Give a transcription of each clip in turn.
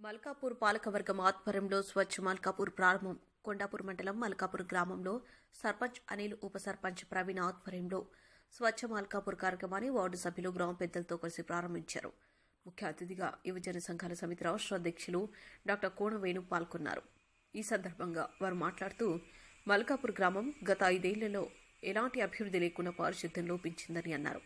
మల్కాపూర్ పాలకవర్గం ఆధ్వర్యంలో స్వచ్ఛ మల్కాపూర్ ప్రారంభం. కొండాపూర్ మండలం మల్కాపూర్ గ్రామంలో సర్పంచ్ అనిల్ ఉప సర్పంచ్ ప్రవీణ్ ఆధ్వర్యంలో స్వచ్ఛ మల్కాపూర్ కార్యక్రమాన్ని వార్డు సభ్యులు గ్రామ పెద్దలతో కలిసి ప్రారంభించారు. ముఖ్య అతిథిగా యువజన సంఘాల సమితి రాష్ట్ర అధ్యక్షులు డాక్టర్ కోణవేణు పాల్గొన్నారు. ఈ సందర్భంగా వారు మాట్లాడుతూ మల్కాపూర్ గ్రామం గత ఐదేళ్ళలో ఎలాంటి అభివృద్ధి లేకుండా పారిశుద్ధ్యం లోపించిందని అన్నారు.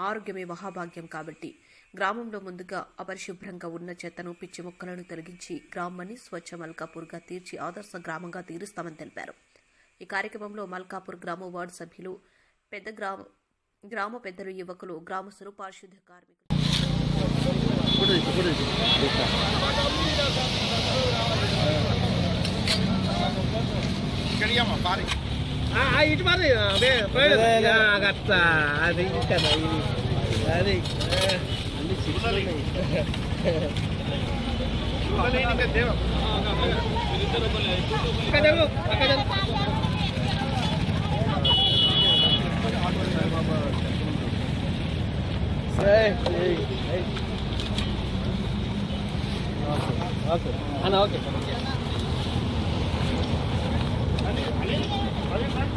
ఆరోగ్యమే మహాభాగ్యం కాబట్టి. గ్రామంలో ముందుగా అపరిశుభ్రంగా ఉన్న చెత్తను పిచ్చి మొక్కలను తొలగించి గ్రామాన్ని స్వచ్ఛ మల్కాపూర్గా తీర్చి ఆదర్శ గ్రామంగా తీరుస్తామని తెలిపారు. ఈ కార్యక్రమంలో మల్కాపూర్ గ్రామ వార్డు సభ్యులు పెద్ద గ్రామ గ్రామ పెద్దలు యువకులు గ్రామస్తులు పారిశుద్ధ్య కార్మికులు. ఇక్కడియమ్మా పారి ఇటు మరి అట్లా అది ఇక్కడ అది ఆ, అన్ని చిక్కులు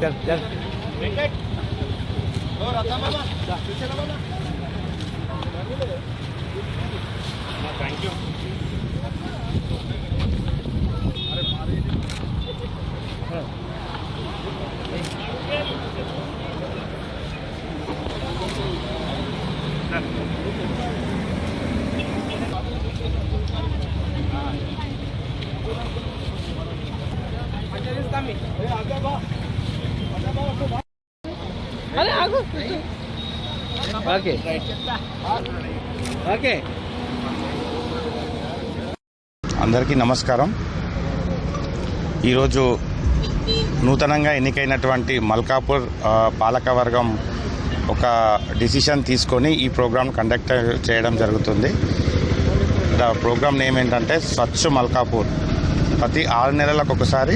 चल चल thank you Thank you. Okay. Okay. అందరికీ నమస్కారం. ఈరోజు నూతనంగా ఎన్నికైనటువంటి మల్కాపూర్ పాలకవర్గం ఒక డిసిషన్ తీసుకొని ఈ ప్రోగ్రాం కండక్ట్ చేయడం జరుగుతుంది. ద ప్రోగ్రామ్ నేమ్ ఏంటంటే స్వచ్ఛ మల్కాపూర్. ప్రతి ఆరు నెలలకు ఒకసారి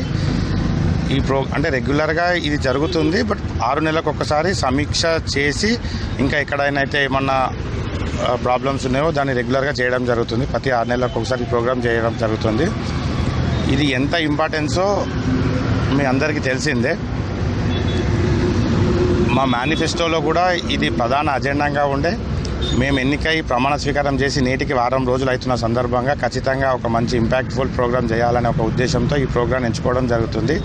ఈ ప్రో అంటే రెగ్యులర్గా ఇది జరుగుతుంది బట్ ఆరు నెలలకు ఒకసారి సమీక్ష చేసి ఇంకా ఎక్కడైనా అయితే ఏమన్నా ప్రాబ్లమ్స్ ఉన్నాయో దాన్ని రెగ్యులర్గా చేయడం జరుగుతుంది. ప్రతి ఆరు నెలలకు ఒకసారి ప్రోగ్రామ్ చేయడం జరుగుతుంది. ఇది ఎంత ఇంపార్టెన్సో మీ అందరికీ తెలిసిందే. మా మేనిఫెస్టోలో కూడా ఇది ప్రధాన అజెండాగా ఉండే. మేము ఎన్నికై ప్రమాణ స్వీకారం చేసి నేటికి వారం రోజులు అవుతున్న సందర్భంగా ఖచ్చితంగా ఒక మంచి ఇంపాక్ట్ఫుల్ ప్రోగ్రామ్ చేయాలనే ఒక ఉద్దేశంతో ఈ ప్రోగ్రాం ఎంచుకోవడం జరుగుతుంది.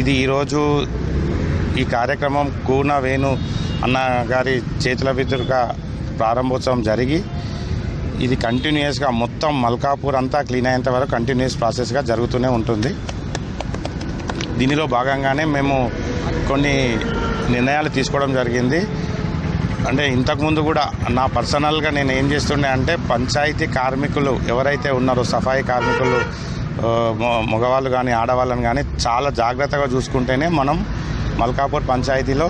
ఇది ఈరోజు ఈ కార్యక్రమం కూన వేణు అన్న గారి చేతుల విధులుగా ప్రారంభోత్సవం జరిగి ఇది కంటిన్యూస్గా మొత్తం మల్కాపూర్ అంతా క్లీన్ అయ్యేంత వరకు కంటిన్యూస్ ప్రాసెస్గా జరుగుతూనే ఉంటుంది. దీనిలో భాగంగానే మేము కొన్ని నిర్ణయాలు తీసుకోవడం జరిగింది. అంటే ఇంతకుముందు కూడా నా పర్సనల్గా నేను ఏం చేస్తుండే అంటే పంచాయతీ కార్మికులు ఎవరైతే ఉన్నారో సఫాయి కార్మికులు మగవాళ్ళు కానీ ఆడవాళ్ళని కానీ చాలా జాగ్రత్తగా చూసుకుంటేనే మనం మల్కాపూర్ పంచాయతీలో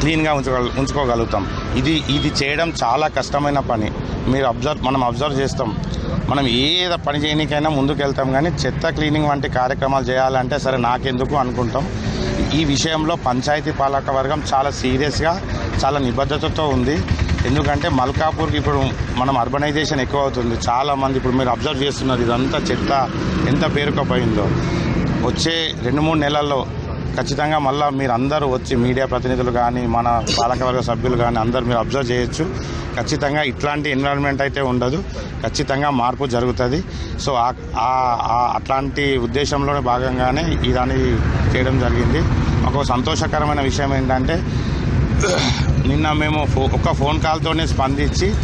క్లీన్గా ఉంచుకోగల ఉంచుకోగలుగుతాం. ఇది ఇది చేయడం చాలా కష్టమైన పని. మీరు అబ్జర్వ్ మనం అబ్జర్వ్ చేస్తాం. మనం ఏ పని చేయడానికైనా ముందుకు వెళ్తాం కానీ చెత్త క్లీనింగ్ వంటి కార్యక్రమాలు చేయాలంటే సరే నాకెందుకు అనుకుంటాం. ఈ విషయంలో పంచాయతీ పాలక వర్గం చాలా సీరియస్గా చాలా నిబద్ధతతో ఉంది. ఎందుకంటే మల్కాపూర్కి ఇప్పుడు మనం అర్బనైజేషన్ ఎక్కువ అవుతుంది చాలా మంది ఇప్పుడు మీరు అబ్జర్వ్ చేస్తున్నారు ఇదంతా చెత్త ఎంత పేరుకపోయిందో. వచ్చే రెండు మూడు నెలల్లో ఖచ్చితంగా మళ్ళీ మీరు అందరూ వచ్చి మీడియా ప్రతినిధులు కానీ మన పాలకవర్గ సభ్యులు కానీ అందరూ మీరు అబ్జర్వ్ చేయొచ్చు. ఖచ్చితంగా ఇట్లాంటి ఎన్విరాన్మెంట్ అయితే ఉండదు. ఖచ్చితంగా మార్పు జరుగుతుంది. సో ఆ- అట్లాంటి ఉద్దేశంలోనే భాగంగానే ఈ దాన్ని చేయడం జరిగింది. ఒక సంతోషకరమైన విషయం ఏంటంటే నిన్న మేము ఫో ఒక ఫోన్ కాల్తోనే స్పందించి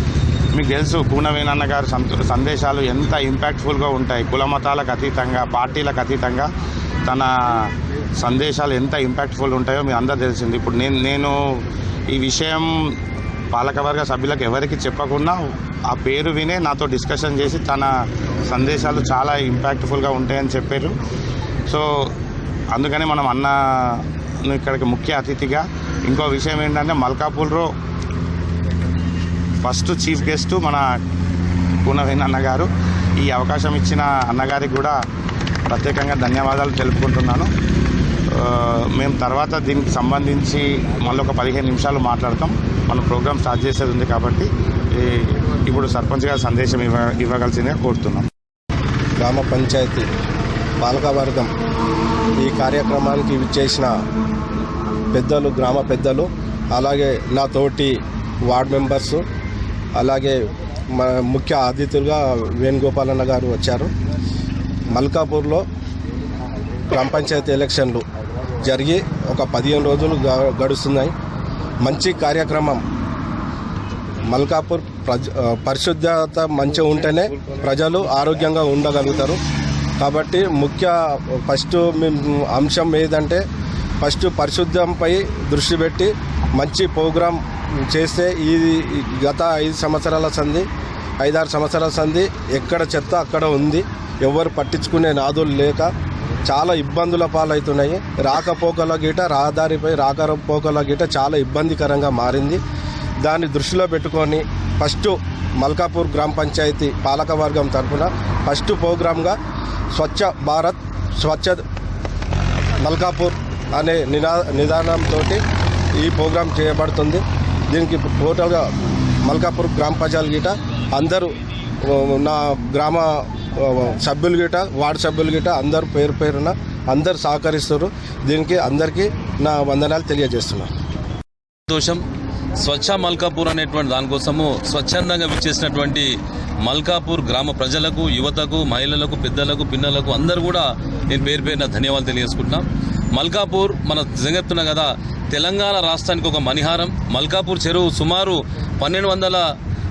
మీకు తెలుసు కూనవేనన్న గారి సందేశాలు ఎంత ఇంపాక్ట్ఫుల్గా ఉంటాయి. కుల మతాలకు అతీతంగా పార్టీలకు అతీతంగా. తన సందేశాలు ఎంత ఇంపాక్ట్ఫుల్ ఉంటాయో మీ అందరు తెలిసింది. ఇప్పుడు నేను నేను ఈ విషయం పాలకవర్గ సభ్యులకు ఎవరికి చెప్పకుండా ఆ పేరు వినే నాతో డిస్కషన్ చేసి తన సందేశాలు చాలా ఇంపాక్ట్ఫుల్గా ఉంటాయని చెప్పారు. సో అందుకని మనం అన్న ఇక్కడికి ముఖ్య అతిథిగా ఇంకో విషయం ఏంటంటే మల్కాపూర్లో ఫస్ట్ చీఫ్ గెస్ట్ మన పూనవేన్ అన్నగారు ఈ అవకాశం ఇచ్చిన అన్నగారికి కూడా ప్రత్యేకంగా ధన్యవాదాలు తెలుపుకుంటున్నాను. మేము తర్వాత దీనికి సంబంధించి మళ్ళీ ఒక పదిహేను నిమిషాలు మాట్లాడతాం. మన ప్రోగ్రామ్ స్టార్ట్ చేసేది ఉంది కాబట్టి ఇప్పుడు సర్పంచ్ గారి సందేశం ఇవ్వ ఇవ్వగలసిందిగా కోరుతున్నాం. గ్రామ పంచాయతీ పాలకవర్గం ఈ కార్యక్రమానికి విచ్చేసిన పెద్దలు గ్రామ పెద్దలు అలాగే నా తోటి వార్డ్ మెంబర్స్ అలాగే ముఖ్య అతిథులుగా వేణుగోపాలన్న గారు వచ్చారు. మల్కాపూర్లో గ్రామ పంచాయతీ ఎలక్షన్లు జరిగి ఒక పదిహేను రోజులు గడుస్తున్నాయి. మంచి కార్యక్రమం. మల్కాపూర్ ప్రజ పరిశుద్ధత మంచిగా ఉంటేనే ప్రజలు ఆరోగ్యంగా ఉండగలుగుతారు. కాబట్టి ముఖ్య ఫస్ట్ మేము అంశం ఏదంటే ఫస్ట్ పరిశుద్ధంపై దృష్టి పెట్టి మంచి ప్రోగ్రాం చేస్తే ఈ గత ఐదు సంవత్సరాల సంది ఐదారు సంవత్సరాల సంధి ఎక్కడ చెత్త అక్కడ ఉంది. ఎవరు పట్టించుకునే నాదులు లేక చాలా ఇబ్బందుల పాలవుతున్నాయి. రాకపోకల గీట రహదారిపై రాకపోకల గీట చాలా ఇబ్బందికరంగా మారింది. దాన్ని దృష్టిలో పెట్టుకొని ఫస్ట్ మల్కాపూర్ గ్రామ పంచాయతీ పాలకవర్గం తరఫున ఫస్ట్ ప్రోగ్రామ్గా స్వచ్ఛ భారత్ స్వచ్ఛ మల్కాపూర్ అనే నినా నిదానంతో ఈ ప్రోగ్రాం చేయబడుతుంది. దీనికి టోటల్గా మల్కాపూర్ గ్రామ పంచాయతీ గిట అందరూ నా గ్రామ సభ్యులు గిట వార్డు సభ్యులు గిట అందరూ పేరు పేరున అందరు సహకరిస్తారు దీనికి అందరికీ నా వందనాలు తెలియజేస్తున్నాను సంతోషం. స్వచ్ఛ మల్కాపూర్ అనేటువంటి దానికోసము స్వచ్ఛందంగా విచ్చేసినటువంటి మల్కాపూర్ గ్రామ ప్రజలకు యువతకు మహిళలకు పెద్దలకు పిన్నలకు అందరూ కూడా నేను పేరు పేరున ధన్యవాదాలు తెలియజేసుకుంటున్నాం. మల్కాపూర్ మన జగత్తున్నా కదా తెలంగాణ రాష్ట్రానికి ఒక మణిహారం. మల్కాపూర్ చెరువు సుమారు పన్నెండు వందల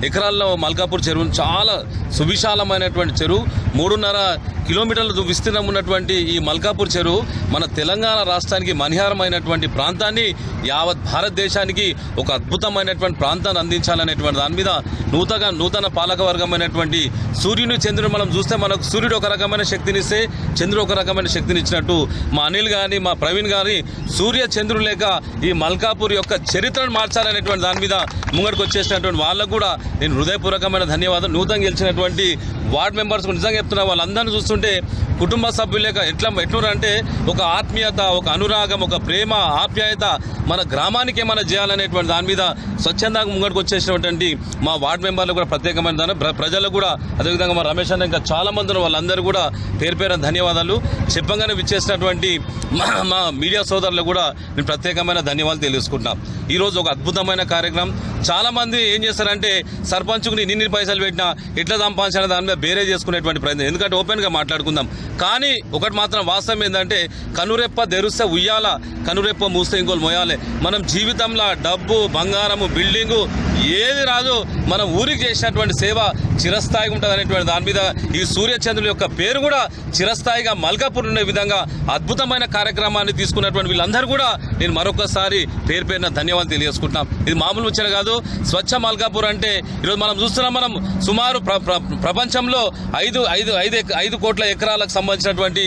ఎకరాల్లో మల్కాపూర్ చెరువు చాలా సువిశాలమైనటువంటి చెరువు. మూడున్నర కిలోమీటర్ల విస్తీర్ణం ఉన్నటువంటి ఈ మల్కాపూర్ చెరువు మన తెలంగాణ రాష్ట్రానికి మనిహారమైనటువంటి ప్రాంతాన్ని యావత్ భారతదేశానికి ఒక అద్భుతమైనటువంటి ప్రాంతాన్ని అందించాలనేటువంటి దాని మీద నూతన నూతన పాలకవర్గమైనటువంటి సూర్యుని చంద్రుని మనం చూస్తే మనకు సూర్యుడు ఒక రకమైన శక్తినిస్తే చంద్రుడు ఒక రకమైన శక్తిని ఇచ్చినట్టు మా అనిల్ గాని మా ప్రవీణ్ గాని సూర్య చంద్రుడు లేక ఈ మల్కాపూర్ యొక్క చరిత్రను మార్చాలనేటువంటి దాని మీద ముంగడికి వచ్చేసినటువంటి వాళ్ళకు కూడా నేను హృదయపూర్వకమైన ధన్యవాదాలు. నూతన గెలిచినటువంటి వార్డ్ మెంబర్స్ నిజంగా చెప్తున్నా వాళ్ళందరినీ చూస్తుంటే కుటుంబ సభ్యులేక ఎట్లా ఎట్లున్నారంటే ఒక ఆత్మీయత ఒక అనురాగం ఒక ప్రేమ ఆప్యాయత మన గ్రామానికి ఏమైనా చేయాలనేటువంటి దాని మీద స్వచ్ఛందంగా ముంగడికి వచ్చేసినటువంటి మా వార్డ్ మెంబర్లు కూడా ప్రత్యేకమైన దాని ప్ర- ప్రజలకు కూడా అదేవిధంగా మా రమేష్ అన్న ఇంకా చాలా మంది వాళ్ళందరూ కూడా పేరు పేరు ధన్యవాదాలు. చెప్పంగానే విచ్చేసినటువంటి మా మా మీడియా సోదరులకు కూడా నేను ప్రత్యేకమైన ధన్యవాదాలు తెలుసుకుంటున్నాం. ఈరోజు ఒక అద్భుతమైన కార్యక్రమం. చాలా మంది ఏం చేస్తారంటే సర్పంచ్కు నేను ఇన్ని పైసలు పెట్టినా ఇట్లా సంపాదించాలని దాని మీద బేరే చేసుకునేటువంటి ప్రయత్నం. ఎందుకంటే ఓపెన్గా మాట్లాడుకుందాం. కానీ ఒకటి మాత్రం వాస్తవం ఏంటంటే కనురెప్ప తెరుస్తే ఉయ్యాల కనురెప్ప మూస్తే ఇంకోలు మోయాలి మనం జీవితంలో డబ్బు బంగారము బిల్డింగు ఏది రాదు. మనం ఊరికి చేసినటువంటి సేవ చిరస్థాయిగా ఉంటుంది అనేటువంటి దాని మీద ఈ సూర్యచంద్రుల యొక్క పేరు కూడా చిరస్థాయిగా మల్కాపూర్ ఉండే విధంగా అద్భుతమైన కార్యక్రమాన్ని తీసుకున్నటువంటి వీళ్ళందరూ కూడా నేను మరొకసారి పేరు పేరున ధన్యవాదాలు తెలియజేసుకుంటున్నాం. ఇది మామూలు ముచ్చట కాదు. స్వచ్ఛ మల్కాపూర్ అంటే ఈరోజు మనం చూస్తున్నాం మనం సుమారు ప్ర- ప్ర- ప్రపంచంలో ఐదు ఐదు ఐదు ఐదు కోట్ల ఎకరాలకు సంబంధించినటువంటి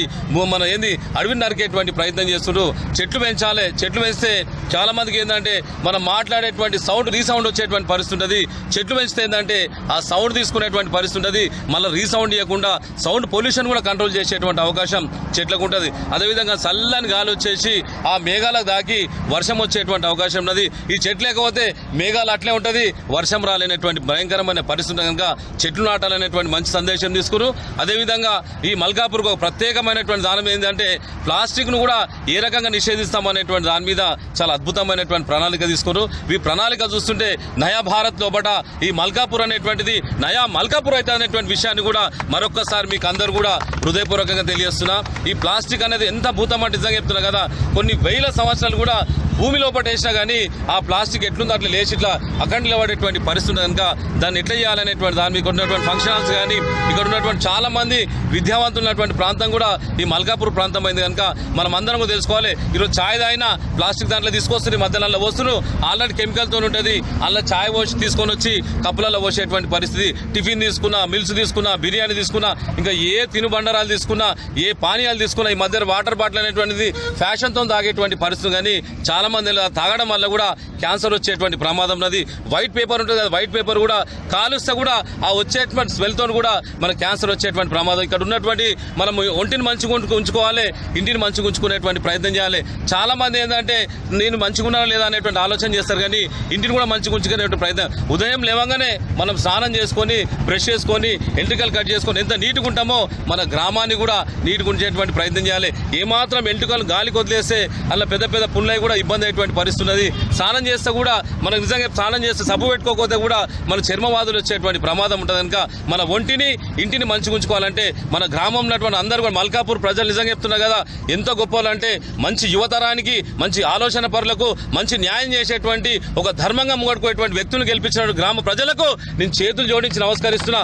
మన ఏంది అడవిని నరికేటువంటి ప్రయత్నం చేస్తున్నారు చెట్లు పెంచాలి చెట్లు పెంచితే చాలా మందికి ఏంటంటే మనం మాట్లాడేటువంటి సౌండ్ రీసౌండ్ వచ్చేటువంటి పరిస్థితి ఉంటుంది చెట్లు పెంచితే ఏంటంటే ఆ సౌండ్ తీసుకునేటువంటి పరిస్థితి ఉంటుంది మళ్ళీ రీసౌండ్ ఇవ్వకుండా సౌండ్ పొల్యూషన్ కూడా కంట్రోల్ చేసేటువంటి అవకాశం చెట్లకు ఉంటుంది. అదేవిధంగా చల్లని గాలి వచ్చేసి ఆ మేఘాలకు దాకి వర్షం వచ్చేటువంటి అవకాశం ఉన్నది. ఈ చెట్లు లేకపోతే మేఘాలు అట్లే ఉంటుంది. వర్షం రాలేనటువంటి భయంకరమైన పరిస్థితి కనుక చెట్లు నాటాలనేటువంటి మంచి సందేశం తీసుకురు. అదేవిధంగా ఈ మల్కాపూర్కు ఒక ప్రత్యేకమైనటువంటి దానం ఏంటంటే ప్లాస్టిక్ను కూడా ఏ రకంగా నిషేధిస్తామనేటువంటి దాని మీద చాలా అద్భుతమైనటువంటి ప్రణాళిక తీసుకురు. ఈ ప్రణాళిక చూస్తుంటే నయా భారత్ లోపట ఈ మల్కాపూర్ అనేటువంటిది నయా మల్కాపూర్ అయితే అనేటువంటి విషయాన్ని కూడా మరొక్కసారి మీకు అందరు కూడా హృదయపూర్వకంగా తెలియజేస్తున్నా. ఈ ప్లాస్టిక్ అనేది ఎంత భూతం నిజంగా చెప్తున్నా కదా. కొన్ని వేల సంవత్సరాలు కూడా భూమి లోపల వేసినా కానీ ఆ ప్లాస్టిక్ ఎట్లుందో అట్లా లేచి ఇట్లా అఖండ నిలబడేటువంటి పరిస్థితి ఉంది కనుక దాన్ని ఎట్లా చేయాలనేటువంటి దాని మీకు ఉన్నటువంటి ఫంక్షన్ హాల్స్ కానీ ఇక్కడ ఉన్నటువంటి చాలా మంది విద్యావంతులు ఉన్నటువంటి ప్రాంతం కూడా ఈ మల్కాపూర్ ప్రాంతం అయింది కనుక మనం అందరం కూడా తెలుసుకోవాలి. ఈరోజు ఛాయ్ తాగినా ప్లాస్టిక్ దాంట్లో తీసుకొస్తుంది మధ్యలో వస్తున్నారు ఆల్రెడీ కెమికల్తో ఉంటుంది. అలా ఛాయ్ పోసి తీసుకొని వచ్చి కప్పులలో పోసేటువంటి పరిస్థితి. టిఫిన్ తీసుకున్నా మిల్స్ తీసుకున్నా బిర్యానీ తీసుకున్నా ఇంకా ఏ తినుబండరాలు తీసుకున్నా ఏ పానీయాలు తీసుకున్నా ఈ మధ్య వాటర్ బాటిల్ అనేటువంటిది ఫ్యాషన్తో తాగేటువంటి పరిస్థితి కానీ చాలా చాలా మంది తాగడం వల్ల కూడా క్యాన్సర్ వచ్చేటువంటి ప్రమాదం ఉన్నది. వైట్ పేపర్ ఉంటుంది కదా వైట్ పేపర్ కూడా కాలుస్తే కూడా ఆ వచ్చేటువంటి స్మెల్తో కూడా మన క్యాన్సర్ వచ్చేటువంటి ప్రమాదం. ఇక్కడ ఉన్నటువంటి మనం ఒంటిని మంచిగా ఉంచుకోవాలి ఇంటిని మంచిగా ఉంచుకునేటువంటి ప్రయత్నం చేయాలి. చాలా మంది ఏంటంటే నేను మంచిగా లేదా అనేటువంటి ఆలోచన చేస్తారు కానీ ఇంటిని కూడా మంచిగా ఉంచుకునేటువంటి ప్రయత్నం. ఉదయం లేవగానే మనం స్నానం చేసుకొని బ్రష్ చేసుకొని ఎంట్రికలు కట్ చేసుకొని ఎంత నీట్గా ఉంటామో మన గ్రామాన్ని కూడా నీట్గా ఉంచేటువంటి ప్రయత్నం చేయాలి. ఏమాత్రం ఎంటుకలు గాలికి వదిలేస్తే అలా పెద్ద పెద్ద పుల్లై కూడా ఇబ్బంది అయ్యేటువంటి పరిస్థితి ఉన్నది. స్నానం చేస్తే కూడా మనకు నిజంగా స్నానం చేస్తే సబ్బు పెట్టుకోకపోతే కూడా మన చర్మవాదులు వచ్చేటువంటి ప్రమాదం ఉంటుంది. కనుక మన ఒంటిని ఇంటిని మంచిగా ఉంచుకోవాలంటే మన గ్రామంలో ఉన్నటువంటి అందరూ కూడా మల్కాపూర్ ప్రజలు నిజంగా చెప్తున్నారు కదా ఎంత గొప్పలంటే మంచి యువతరానికి మంచి ఆలోచన పరులకు మంచి న్యాయం చేసేటువంటి ఒక ధర్మంగా ముగడుకునేటువంటి వ్యక్తులను గెలిపించిన గ్రామ ప్రజలకు నేను చేతులు జోడించి నమస్కరిస్తున్నా.